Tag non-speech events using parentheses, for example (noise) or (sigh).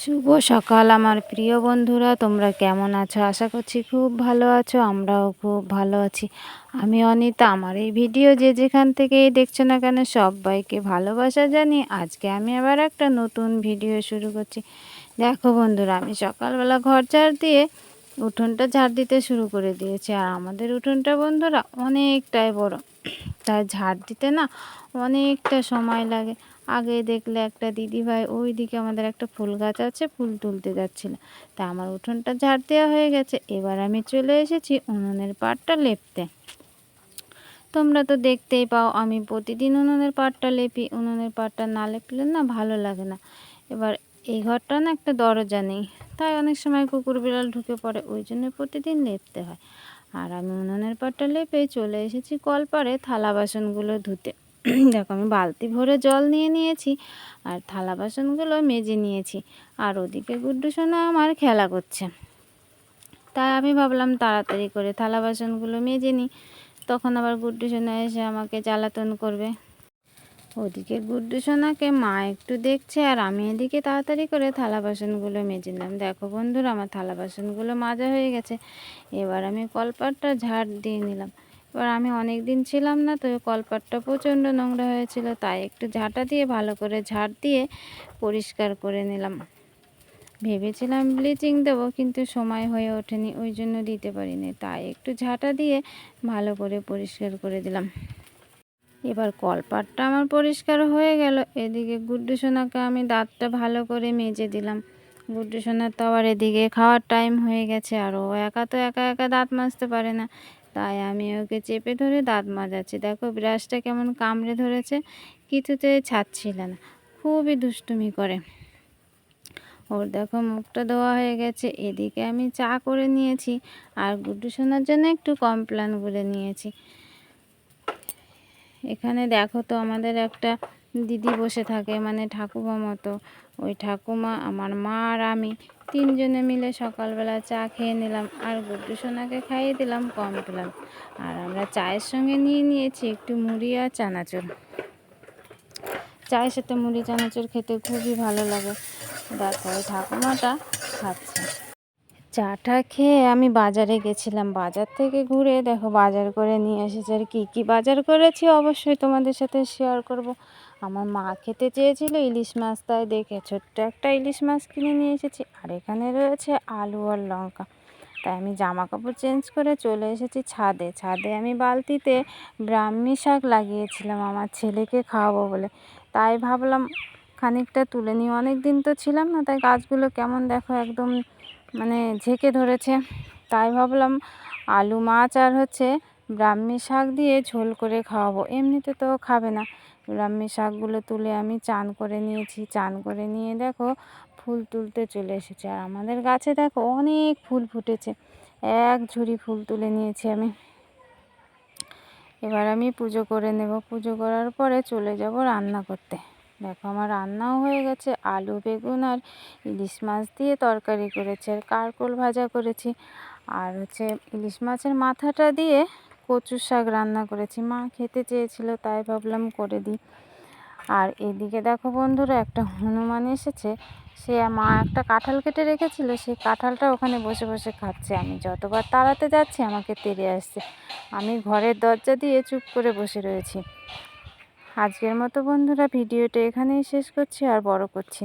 শুভ সকাল, আমার প্রিয় বন্ধুরা। তোমরা কেমন আছো? আশা করছি খুব ভালো আছো, আমরাও খুব ভালো আছি। আমি অনিতা, আমার এই ভিডিও যে যেখান থেকেই দেখছ না কেন, সবাইকে ভালোবাসা জানি আজকে আমি আবার একটা নতুন ভিডিও শুরু করছি। দেখো বন্ধুরা, আমি সকালবেলা ঘর ঝাড় দিয়ে উঠোনটা ঝাড় দিতে শুরু করে দিয়েছি। আর আমাদের উঠোনটা বন্ধুরা অনেকটাই বড়। তাই ঝাড় দিতে না অনেকটা সময় লাগে। আগে দেখলে একটা দিদিভাই ওই দিকে আমাদের একটা ফুল গাছ আছে, ফুল তুলতে যাচ্ছিল। তা আমার উঠোনটা ঝাড় দেওয়া হয়ে গেছে, এবার আমি চলে এসেছি উনুনের পাটটা লেপতে। তোমরা তো দেখতেই পাও, আমি প্রতিদিন উনুনের পাটটা লেপি, উনুনের পাটটা না লেপলে না ভালো লাগে না। এবার এই ঘরটা না একটা দরজা নেই, তাই অনেক সময় কুকুর বিড়াল ঢুকে পড়ে, ওই জন্য প্রতিদিন লেপতে হয়। আর আমি উনুনের পাটটা লেপে চলে এসেছি কলপারে থালা বাসনগুলো ধুতে। (clears throat) দেখো, আমি বালতি ভরে জল নিয়ে নিয়েছি আর থালা বাসনগুলো মেজে নিয়েছি। আর ওদিকে গুড্ডু সোনা আমার খেলা করছে। তাই আমি ভাবলাম তাড়াতাড়ি করে থালা বাসনগুলো মেজে নিই। তখন আবার গুড্ডু সোনা এসে আমাকে জ্বালাতন করবে। ওদিকে গুড্ডু সোনাকে মা একটু দেখছে আর আমি এদিকে তাড়াতাড়ি করে থালা বাসনগুলো মেজে নিলাম। দেখো বন্ধুরা, আমার থালা বাসনগুলো মাজা হয়ে গেছে। এবার আমি কলপাটটা ঝাড় দিয়ে নিলাম। এবার আমি অনেক দিন ছিলাম না, তো কলপাটটা প্রচণ্ড নোংরা হয়েছিল, তাই একটু ঝাঁটা দিয়ে ভালো করে ঝাড় দিয়ে পরিষ্কার করে নিলাম। ভেবেছিলাম ব্লিচিং দেবো, কিন্তু সময় হয়ে ওঠেনি, ওই জন্য দিতে পারিনি, তাই একটু ঝাঁটা দিয়ে ভালো করে পরিষ্কার করে দিলাম। এবার কলপাটটা আমার পরিষ্কার হয়ে গেল, এদিকে গুড্ডু সোনাকে আমি দাঁতটা ভালো করে মেজে দিলাম। গুড্ডু সোনার তো আবার এদিকে খাওয়ার টাইম হয়ে গেছে, আর ও একা তো একা একা দাঁত মাজতে পারে না। তাই আমি ওকে চেপে ধরে দাঁত মাজাচ্ছি। দেখো, ব্রাশটা কেমন কামড়ে ধরেছে, কিছুতে ছাড়ছিল না, খুবই দুষ্টুমি করে। ওর দেখো, মুখটা ধোয়া হয়ে গেছে, এদিকে আমি চা করে নিয়েছি আর গুড্ডু শোনার জন্য একটু কমপ্লান করে নিয়েছি। এখানে দেখো তো, আমাদের একটা দিদি বসে থাকে মানে ঠাকুমা মতো। ওই ঠাকুমা, আমার মা আর আমি তিনজনে মিলে সকালবেলা চা খেয়ে নিলাম আর গুড্ডু সোনাকে খাইয়ে দিলাম, কম কমপ্লান আর আমরা চায়ের সঙ্গে নিয়ে নিয়েছি একটু মুড়ি আর চানাচুর। চায়ের সাথে মুড়ি, চানাচুর খেতে খুবই ভালো লাগে। দেখো, ওই ঠাকুমাটা খাচ্ছে। চাটা খেয়ে আমি বাজারে গেছিলাম। বাজার থেকে ঘুরে দেখো, বাজার করে নিয়ে এসেছি। আর কী কী বাজার করেছি অবশ্যই তোমাদের সাথে শেয়ার করব। আমার মা খেতে চেয়েছিল ইলিশ মাছ, তাই দেখে ছোট্ট একটা ইলিশ মাছ কিনে নিয়ে এসেছি। আর এখানে রয়েছে আলু আর লঙ্কা। তাই আমি জামা কাপড় চেঞ্জ করে চলে এসেছি ছাদে। ছাদে আমি বালতিতে ব্রাহ্মী শাক লাগিয়েছিলাম আমার ছেলেকে খাওয়াবো বলে। তাই ভাবলাম খানিকটা তুলে নিই। অনেক দিন তো ছিলাম না, তাই গাছগুলো কেমন দেখো একদম মানে ঝেঁকে ধরেছে। তাই ভাবলাম আলু মাছ আর হচ্ছে ব্রাহ্মী শাক দিয়ে ঝোল করে খাওয়াবো। এমনিতে তো খাবে না। ব্রাহ্মী শাকগুলো তুলে আমি চান করে নিয়েছি। চান করে নিয়ে দেখো ফুল তুলতে চলে এসেছে। আর আমাদের গাছে দেখো অনেক ফুল ফুটেছে। এক ঝুড়ি ফুল তুলে নিয়েছি আমি। এবার আমি পুজো করে নেব। পুজো করার পরে চলে যাব রান্না করতে। দেখো আমার রান্নাও হয়ে গেছে। আলু, বেগুন আর ইলিশ মাছ দিয়ে তরকারি করেছি। আর কারকোল ভাজা করেছি। আর হচ্ছে ইলিশ মাছের মাথাটা দিয়ে কচুর শাক রান্না করেছি। মা খেতে চেয়েছিল, তাই ভাবলাম করে দিই। আর এদিকে দেখো বন্ধুরা, একটা হনুমান এসেছে। সে মা একটা কাঁঠাল কেটে রেখেছিল, সেই কাঁঠালটা ওখানে বসে বসে খাচ্ছে। আমি যতবার তাড়াতে যাচ্ছি, আমাকে তেড়ে আসছে। আমি ঘরের দরজা দিয়ে চুপ করে বসে রয়েছি। আজকের মতো বন্ধুরা, ভিডিওটা এখানেই শেষ করছি, আর বড় করছি